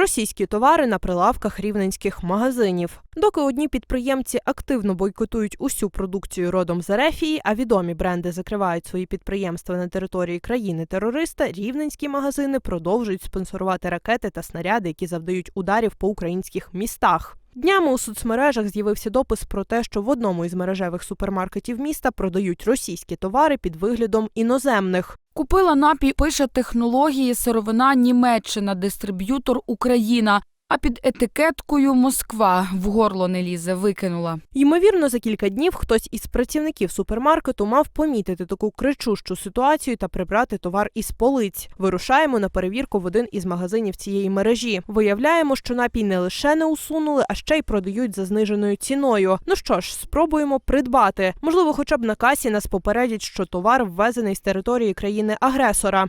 Російські товари на прилавках рівненських магазинів. Доки одні підприємці активно бойкотують усю продукцію родом з Ерефії, а відомі бренди закривають свої підприємства на території країни-терориста, рівненські магазини продовжують спонсорувати ракети та снаряди, які завдають ударів по українських містах. Днями у соцмережах з'явився допис про те, що в одному із мережевих супермаркетів міста продають російські товари під виглядом іноземних. Купила напій, пише технології, сировина Німеччина, дистриб'ютор Україна. А під етикеткою Москва в горло не лізе, викинула. Ймовірно, за кілька днів хтось із працівників супермаркету мав помітити таку кричущу ситуацію та прибрати товар із полиць. Вирушаємо на перевірку в один із магазинів цієї мережі. Виявляємо, що напій не лише не усунули, а ще й продають за зниженою ціною. Ну що ж, спробуємо придбати. Можливо, хоча б на касі нас попередять, що товар ввезений з території країни-агресора.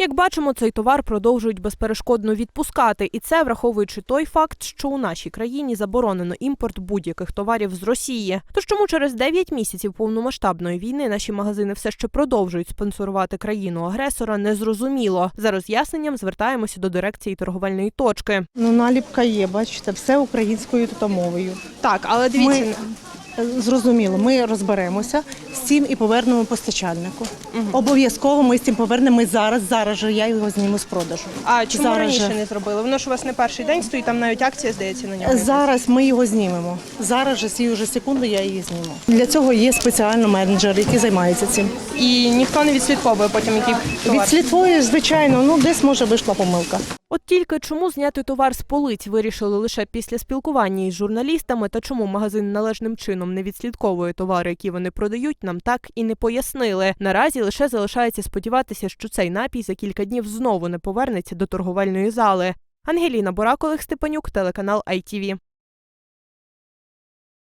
Як бачимо, цей товар продовжують безперешкодно відпускати, і це враховуючи той факт, що у нашій країні заборонено імпорт будь-яких товарів з Росії. Тож чому через 9 місяців повномасштабної війни наші магазини все ще продовжують спонсорувати країну агресора, незрозуміло. За роз'ясненням звертаємося до дирекції торговельної точки. Ну, наліпка є, бачите, все українською та мовою. Так, але Ми, е, зрозуміло, ми розберемося з цим і повернемо постачальнику. Обов'язково ми з цим повернемо Ми зараз, зараз же я його зніму з продажу. а чому Зараз раніше же. не зробили? Воно ж у вас не перший день стоїть, там навіть акція здається на нього. Зараз ми його знімемо. Зараз же сію вже секунду я її зніму. Для цього є спеціально менеджер, який займається цим. І ніхто не відслідковує потім, який Відслідкуєш, звичайно, ну десь може вийшла помилка. От тільки чому зняти товар з полиць вирішили лише після спілкування із журналістами, та чому магазин належним чином не відслідковує товари, які вони продають, нам так і не пояснили. Наразі лише залишається сподіватися, що цей напій за кілька днів знову не повернеться до торговельної зали. Ангеліна Борак, Степанюк, телеканал ITV.